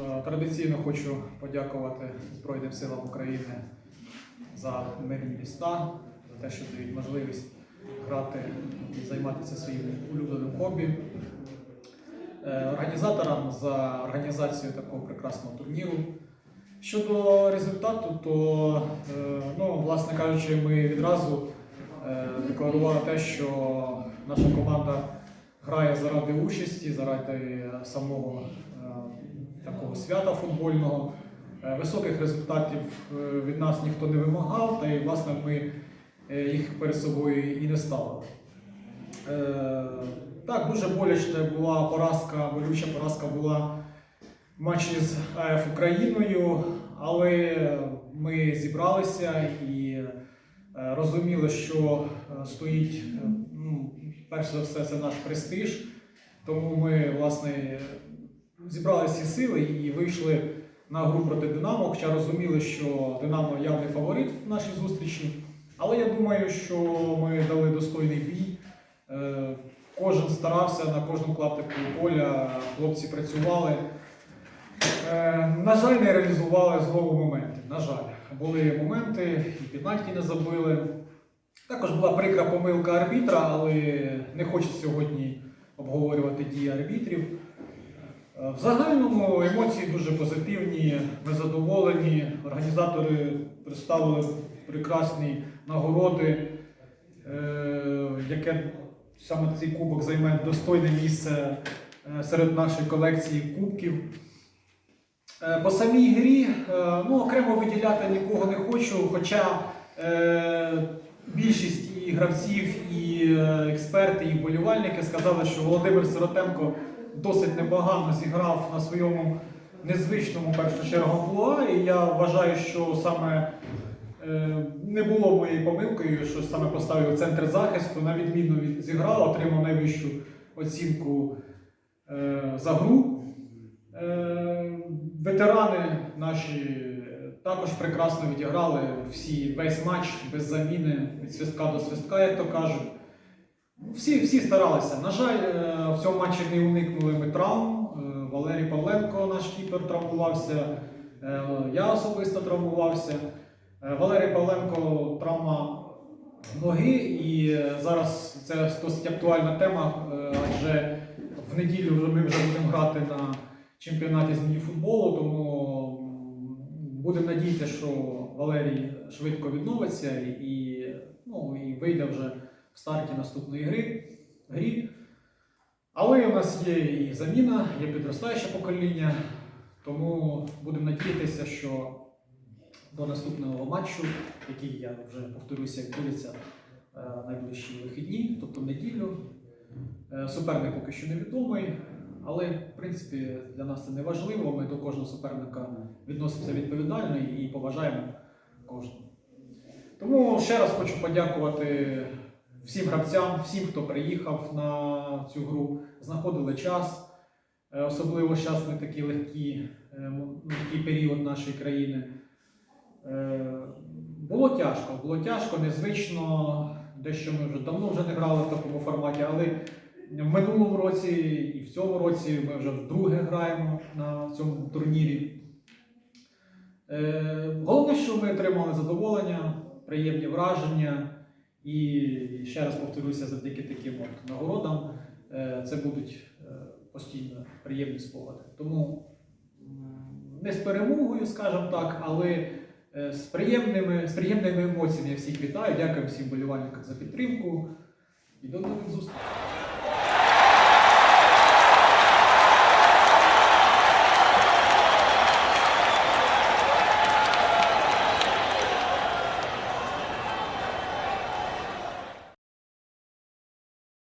Е, Традиційно хочу подякувати Збройним силам України за мирні міста, за те, що дають можливість грати і займатися своїм улюбленим хобі. Е, Організаторам за організацію такого прекрасного турніру. Щодо результату, то, е, ну, власне кажучи, ми відразу декларували те, що наша команда грає заради участі, заради самого такого свята футбольного. Е, Високих результатів е, від нас ніхто не вимагав, та й власне ми е, їх перед собою і не ставили. Так, дуже болячна була поразка, болюча поразка була в матчі з АФ Україною, але ми зібралися і розуміли, що стоїть, ну, перш за все, це наш престиж. Тому ми, власне, зібрали всі сили і вийшли на гру проти Динамо, хоча розуміли, що Динамо явний фаворит в нашій зустрічі. Але я думаю, що ми дали достойний бій. Е, Кожен старався на кожному клаптику поля, хлопці працювали. Е, На жаль, не реалізували знову моменти. На жаль, були моменти, і пенальті не забили. Також була прикра помилка арбітра, але не хочу сьогодні обговорювати дії арбітрів. Е, В загальному емоції дуже позитивні, ми задоволені. Організатори представили прекрасні нагороди, е, яке саме цей кубок займе достойне місце е, серед нашої колекції кубків. По самій грі ну, окремо виділяти нікого не хочу, хоча більшість і гравців, і експерти, і вболівальники сказали, що Володимир Сиротенко досить непогано зіграв на своєму незвичному першу чергу амплуа, і я вважаю, що саме е, не було моєю помилкою, що саме поставив центр захисту, на відмінно від зіграв, отримав найвищу оцінку е, за гру. Е, Ветерани наші також прекрасно відіграли всі, весь матч без заміни, від свистка до свистка, як то кажуть. Всі, всі старалися. На жаль, е, в цьому матчі не уникнули ми травм. Е, Валерій Павленко, наш кіпер, травмувався. Е, Я особисто травмувався. Валерій Павленко травма ноги, і зараз це досить актуальна тема, адже в неділю ми вже будемо грати на чемпіонаті з мініфутболу, тому будемо надіятися, що Валерій швидко відновиться і, ну, і вийде вже в старті наступної гри. грі. Але у нас є і заміна, є підростаюче покоління, тому будемо надіятися, що до наступного матчу, який я вже повторюся, відбудеться е, найближчі вихідні, тобто в неділю. Е, Суперник поки що невідомий, але в принципі для нас це не важливо. Ми до кожного суперника відносимося відповідально і поважаємо кожного. Тому ще раз хочу подякувати всім гравцям, всім, хто приїхав на цю гру, знаходили час. Е, Особливо зараз не такий легкий, е, легкий період нашої країни. Е, Було тяжко, було тяжко, незвично. Дещо ми вже давно вже не грали в такому форматі, але в минулому році і в цьому році ми вже вдруге граємо на цьому турнірі. Е, Головне, що ми отримали задоволення, приємні враження. І ще раз повторюся, завдяки таким от нагородам е, це будуть е, постійно приємні спогади. Тому не з перемогою, скажімо так, але е, з приємними, з приємними емоціями я всіх вітаю. Дякую всім болівальникам за підтримку і до нових зустрічей.